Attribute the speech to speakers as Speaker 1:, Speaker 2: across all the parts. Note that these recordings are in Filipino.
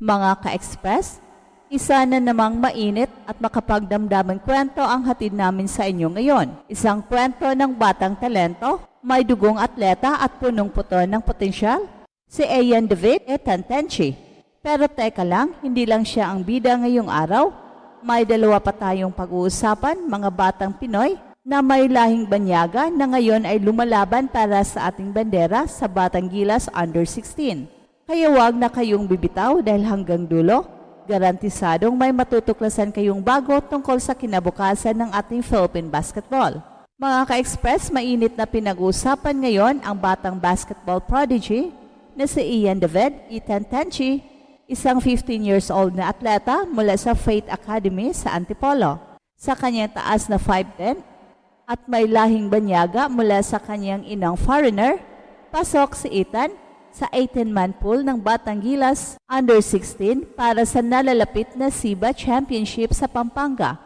Speaker 1: Mga ka-express, isa na namang mainit at makapagdamdamang kwento ang hatid namin sa inyo ngayon. Isang kwento ng batang talento, may dugong atleta at punong-puto ng potensyal. Si Ayan David Etantenchi. Pero teka lang, hindi lang siya ang bida ngayong araw. May dalawa pa tayong pag-uusapan, mga batang Pinoy, na may lahing banyaga na ngayon ay lumalaban para sa ating bandera sa Batang Gilas Under 16. Kaya wag na kayong bibitaw dahil hanggang dulo, garantisadong may matutuklasan kayong bago tungkol sa kinabukasan ng ating Philippine basketball. Mga ka-express, mainit na pinag-uusapan ngayon ang batang basketball prodigy na si Ian David Ethan Tenchi, isang 15 years old na atleta mula sa Faith Academy sa Antipolo. Sa kanyang taas na 5'10 at may lahing banyaga mula sa kanyang inang foreigner, pasok si Ethan sa 18-man pool ng Batang Gilas Under 16 para sa nalalapit na SIBA Championship sa Pampanga.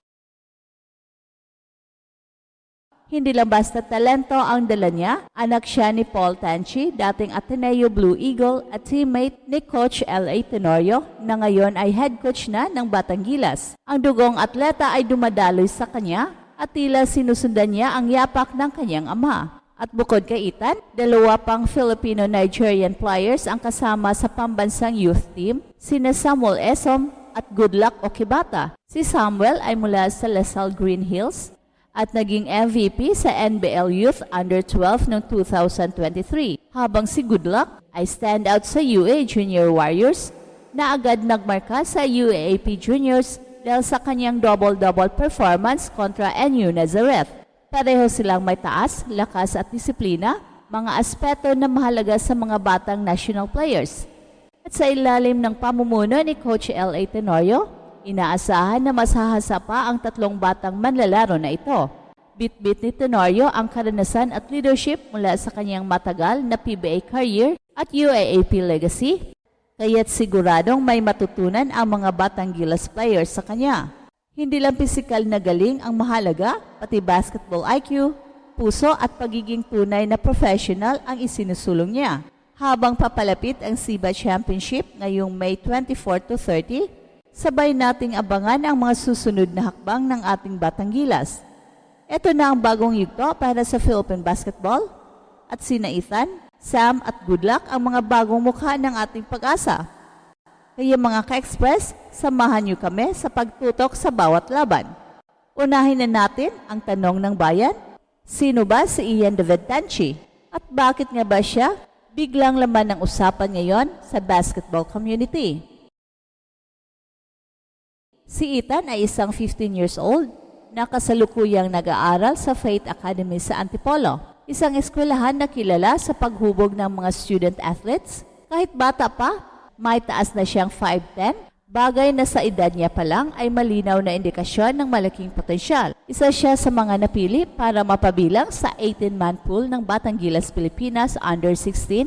Speaker 1: Hindi lang basta talento ang dala niya, anak siya ni Paul Tanchi, dating Ateneo Blue Eagle at teammate ni Coach L.A. Tenorio na ngayon ay head coach na ng Batang Gilas. Ang dugong atleta ay dumadaloy sa kanya at tila sinusundan niya ang yapak ng kanyang ama. At bukod kay Ethan, dalawa pang Filipino-Nigerian players ang kasama sa pambansang youth team, sina Samuel Esom at Goodluck Okibata. Si Samuel ay mula sa Lasal Green Hills at naging MVP sa NBL Youth Under 12 noong 2023, habang si Goodluck ay standout sa UA Junior Warriors na agad nagmarka sa UAAP Juniors dahil sa kanyang double-double performance kontra NU Nazareth. Pareho silang may taas, lakas at disiplina, mga aspeto na mahalaga sa mga batang national players. At sa ilalim ng pamumuno ni Coach L.A. Tenorio, inaasahan na masahasa pa ang tatlong batang manlalaro na ito. Bit-bit ni Tenorio ang karanasan at leadership mula sa kanyang matagal na PBA career at UAAP legacy, kaya't siguradong may matutunan ang mga batang Gilas players sa kanya. Hindi lang pisikal na galing ang mahalaga, pati basketball IQ, puso at pagiging tunay na professional ang isinusulong niya. Habang papalapit ang SIBA Championship ngayong May 24 to 30, sabay nating abangan ang mga susunod na hakbang ng ating Batang Gilas. Ito na ang bagong yugto para sa Philippine Basketball at sina Ethan, Sam at Goodluck ang mga bagong mukha ng ating pag-asa. Kaya mga ka-express, samahan niyo kami sa pagtutok sa bawat laban. Unahin na natin ang tanong ng bayan. Sino ba si Ian David Tanchi? At bakit nga ba siya biglang laman ng usapan ngayon sa basketball community? Si Ethan ay isang 15 years old na kasalukuyang nag-aaral sa Faith Academy sa Antipolo, isang eskwelahan na kilala sa paghubog ng mga student athletes. Kahit bata pa, may taas na siyang 5'10", bagay na sa edad niya pa lang ay malinaw na indikasyon ng malaking potensyal. Isa siya sa mga napili para mapabilang sa 18-man pool ng Batang Gilas Pilipinas Under 16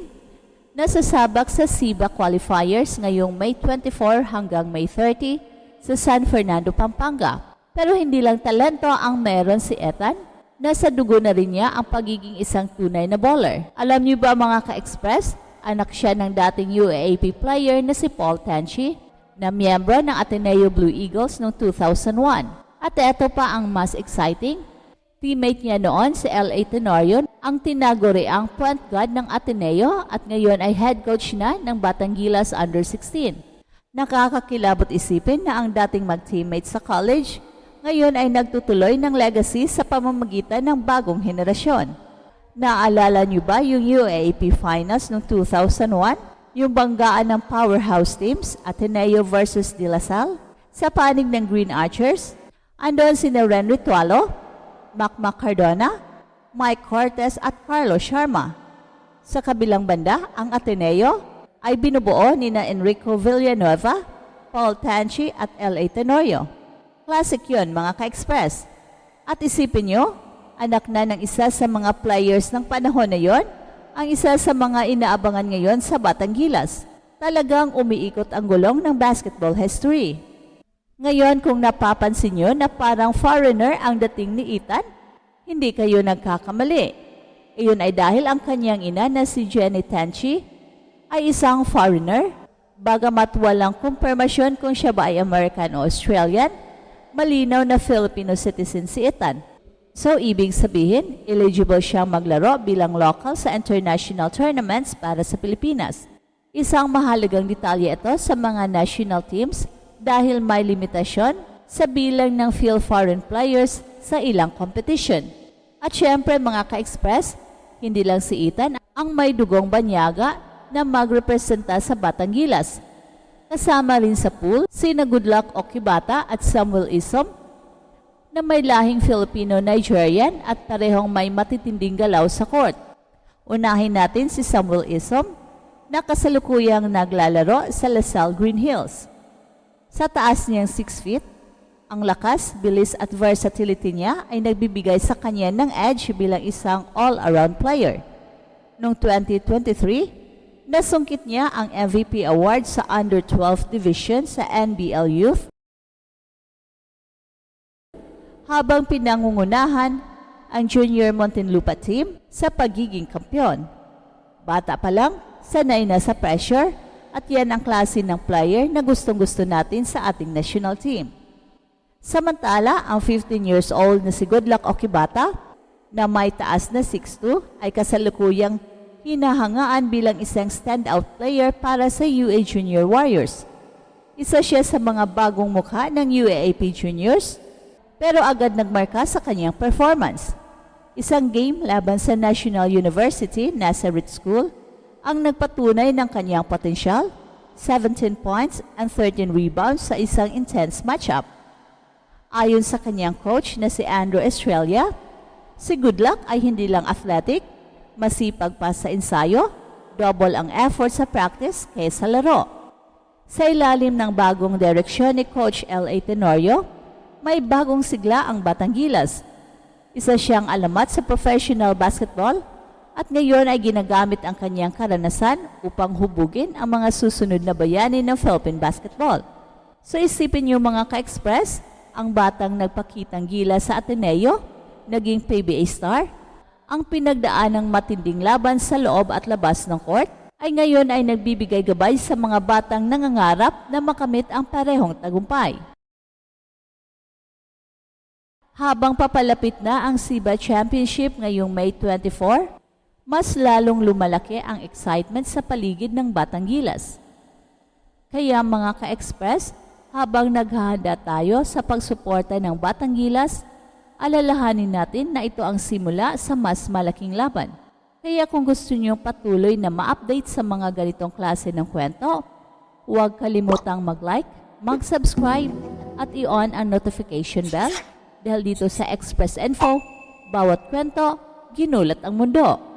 Speaker 1: na sasabak sa SIBA qualifiers ngayong May 24 hanggang May 30 sa San Fernando, Pampanga. Pero hindi lang talento ang meron si Ethan, nasa dugo na rin niya ang pagiging isang tunay na bowler. Alam niyo ba mga ka-express, anak siya ng dating UAAP player na si Paul Tanchi, na miyembro ng Ateneo Blue Eagles noong 2001. At ito pa ang mas exciting, teammate niya noon si L.A. Tenorio ang tinaguri ang point guard ng Ateneo at ngayon ay head coach na ng Batang Gilas Under 16. Nakakakilabot isipin na ang dating mag-teammate sa college ngayon ay nagtutuloy ng legacy sa pamamagitan ng bagong henerasyon. Naalala niyo ba yung UAAP Finals noong 2001? Yung banggaan ng powerhouse teams, Ateneo versus De La Salle? Sa panig ng Green Archers, andon si Ren Ritualo, Macmac Cardona, Mike Cortez at Carlos Sharma. Sa kabilang banda, ang Ateneo ay binubuo ni na Enrico Villanueva, Paul Tanchi at L.A. Tenorio. Classic yun, mga ka-express. At isipin nyo, anak na ng isa sa mga players ng panahon na yon, ang isa sa mga inaabangan ngayon sa Batang Gilas. Talagang umiikot ang gulong ng basketball history. Ngayon, kung napapansin nyo na parang foreigner ang dating ni Ethan, hindi kayo nagkakamali. Iyon ay dahil ang kanyang ina na si Jenny Tanchi ay isang foreigner Bagamat walang kumpirmasyon kung siya ba ay American o Australian, malinaw na Filipino citizen si Ethan. So, ibig sabihin, eligible siyang maglaro bilang local sa international tournaments para sa Pilipinas. Isang mahalagang detalye ito sa mga national teams dahil may limitasyon sa bilang ng field foreign players sa ilang competition. At syempre mga ka-express, hindi lang si Ethan ang may dugong banyaga na magrepresenta sa Batangilas. Kasama rin sa pool sina Goodluck Okibata at Samuel Isom na may lahing Filipino-Nigerian at parehong may matitinding galaw sa court. Unahin natin si Samuel Isom na kasalukuyang naglalaro sa LaSalle Green Hills. Sa taas niyang 6 feet, ang lakas, bilis at versatility niya ay nagbibigay sa kanya ng edge bilang isang all-around player. Noong 2023, nasungkit niya ang MVP award sa Under-12 Division sa NBL Youth habang pinangungunahan ang Junior Montenlupa team sa pagiging kampyon. Bata pa lang, sanay na sa pressure at yan ang klase ng player na gustong-gusto natin sa ating national team. Samantala, ang 15 years old na si Goodluck Okibata na may taas na 6'2 ay kasalukuyang hinahangaan bilang isang standout player para sa UA Junior Warriors. Isa siya sa mga bagong mukha ng UAAP Juniors pero agad nagmarka sa kanyang performance. Isang game laban sa National University Nazareth School ang nagpatunay ng kanyang potensyal, 17 points and 13 rebounds sa isang intense matchup. Ayon sa kanyang coach na si Andrew Estrella, si Goodluck ay hindi lang athletic, masipag pa sa ensayo, double ang effort sa practice kaysa laro. Sa ilalim ng bagong direksyon ni Coach L.A. Tenorio, may bagong sigla ang Batanggilas. Isa siyang alamat sa professional basketball at ngayon ay ginagamit ang kanyang karanasan upang hubugin ang mga susunod na bayani ng Philippine basketball. So isipin niyo mga ka-express, ang batang nagpakitang gila sa Ateneo, naging PBA star, ang pinagdaan ng matinding laban sa loob at labas ng court, ay ngayon ay nagbibigay gabay sa mga batang nangangarap na makamit ang parehong tagumpay. Habang papalapit na ang SIBA Championship ngayong May 24, mas lalong lumalaki ang excitement sa paligid ng Batanggilas. Kaya mga ka-express, habang naghahanda tayo sa pagsuporta ng Batanggilas, alalahanin natin na ito ang simula sa mas malaking laban. Kaya kung gusto niyo patuloy na ma-update sa mga ganitong klase ng kwento, huwag kalimutang mag-like, mag-subscribe, at i-on ang notification bell dahil dito sa Express Info, bawat kwento, ginulat ang mundo.